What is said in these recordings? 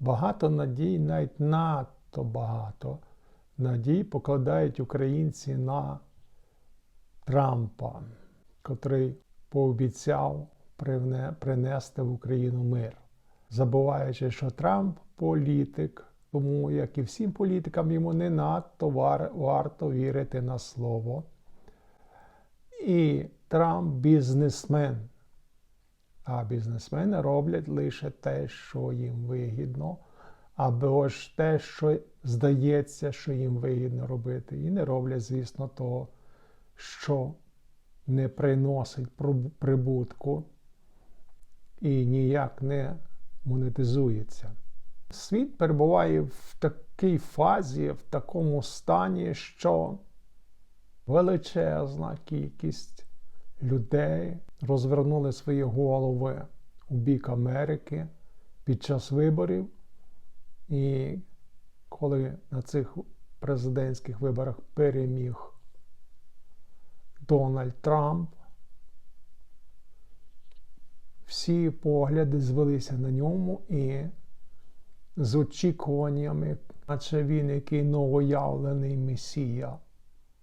Багато надій, навіть надто багато надій покладають українці на Трампа, котрий пообіцяв принести в Україну мир, забуваючи, що Трамп політик, тому як і всім політикам йому не надто вар- варто вірити на слово. І Трамп бізнесмен. А бізнесмени роблять лише те, що їм вигідно, або ж те, що здається, що їм вигідно робити. І не роблять, звісно, того, що не приносить прибутку і ніяк не монетизується. Світ перебуває в такій фазі, в такому стані, що величезна кількість людей розвернули свої голови у бік Америки під час виборів. І коли на цих президентських виборах переміг Дональд Трамп, всі погляди звелися на ньому і з очікуваннями, наче він який новоявлений месія,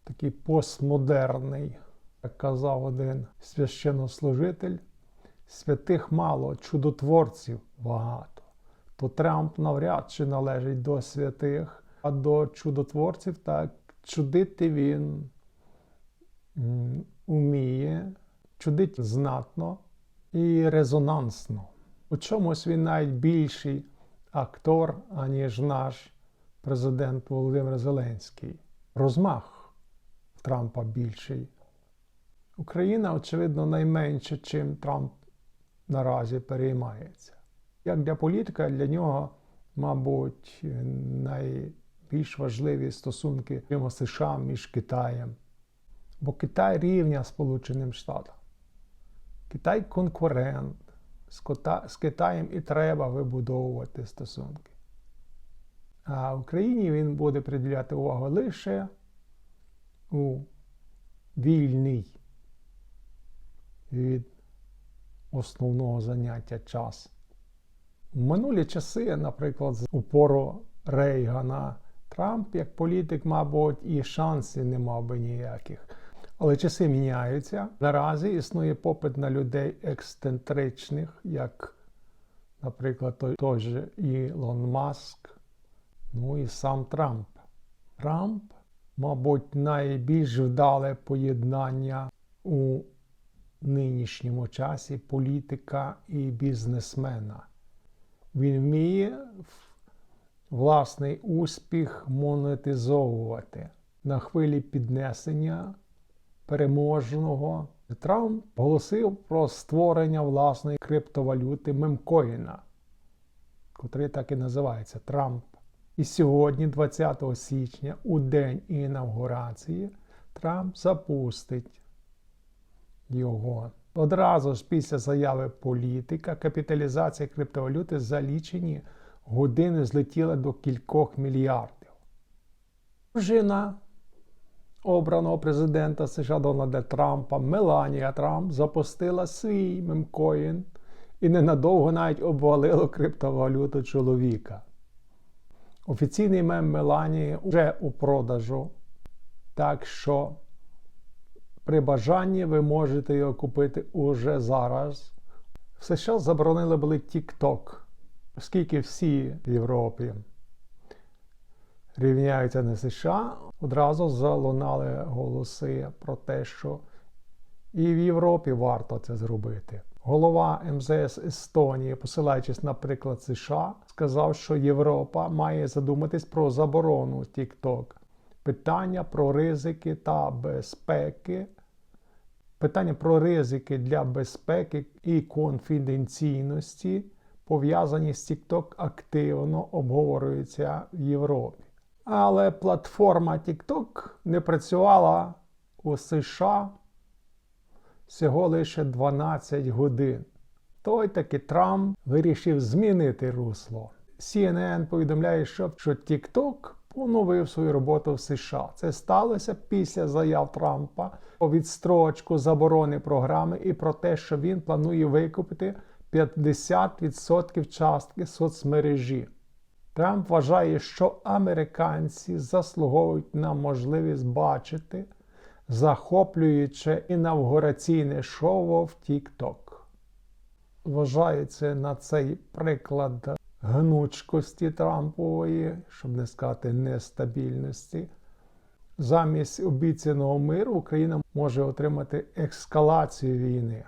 такий постмодерний, як казав один священнослужитель, святих мало, чудотворців багато. То Трамп навряд чи належить до святих, а до чудотворців так чудити він уміє, чудить знатно і резонансно. У чомусь він навіть більший актор, аніж наш президент Володимир Зеленський. Розмах Трампа більший. Україна, очевидно, найменше, чим Трамп наразі переймається. Як для політика, для нього, мабуть, найбільш важливі стосунки США між Китаєм. Бо Китай рівня Сполученим Штатам. Китай конкурент. З, Китаєм і треба вибудовувати стосунки. А Україні він буде приділяти увагу лише у вільний від основного заняття час. В минулі часи, наприклад, з упору Рейгана, Трамп як політик, мабуть, і шансів не мав би ніяких. Але часи міняються. Наразі існує попит на людей ексцентричних, як, наприклад, той, той же Ілон Маск, ну і сам Трамп. Трамп, мабуть, найбільш вдале поєднання у нинішньому часі політика і бізнесмена. Він вміє власний успіх монетизовувати на хвилі піднесення переможного. Трамп оголосив про створення власної криптовалюти мемкоїна, котрий так і називається Трамп. І сьогодні, 20 січня, у день інавгурації, Трамп запустить його. Одразу ж після заяви політика капіталізація криптовалюти за лічені години злетіла до кількох мільярдів. Дружина обраного президента США Дональда Трампа Меланія Трамп запустила свій мемкоін і ненадовго навіть обвалило криптовалюту чоловіка. Офіційний мем Меланії вже у продажу. Так що при бажанні ви можете його купити уже зараз. В США заборонили були TikTok, оскільки всі в Європі рівняються на США, одразу залунали голоси про те, що і в Європі варто це зробити. Голова МЗС Естонії, посилаючись на приклад США, сказав, що Європа має задуматись про заборону TikTok. Питання про ризики та безпеки. Питання про ризики для безпеки і конфіденційності, пов'язані з TikTok, активно обговорюються в Європі. Але платформа TikTok не працювала у США всього лише 12 годин. Той таки Трамп вирішив змінити русло. CNN повідомляє, що TikTok поновив свою роботу в США. Це сталося після заяв Трампа про відстрочку заборони програми і про те, що він планує викупити 50% частки соцмережі. Трамп вважає, що американці заслуговують на можливість бачити захоплююче інавгураційне шоу в TikTok. Вважається на цей приклад гнучкості Трампової, щоб не сказати нестабільності. Замість обіцяного миру Україна може отримати ескалацію війни.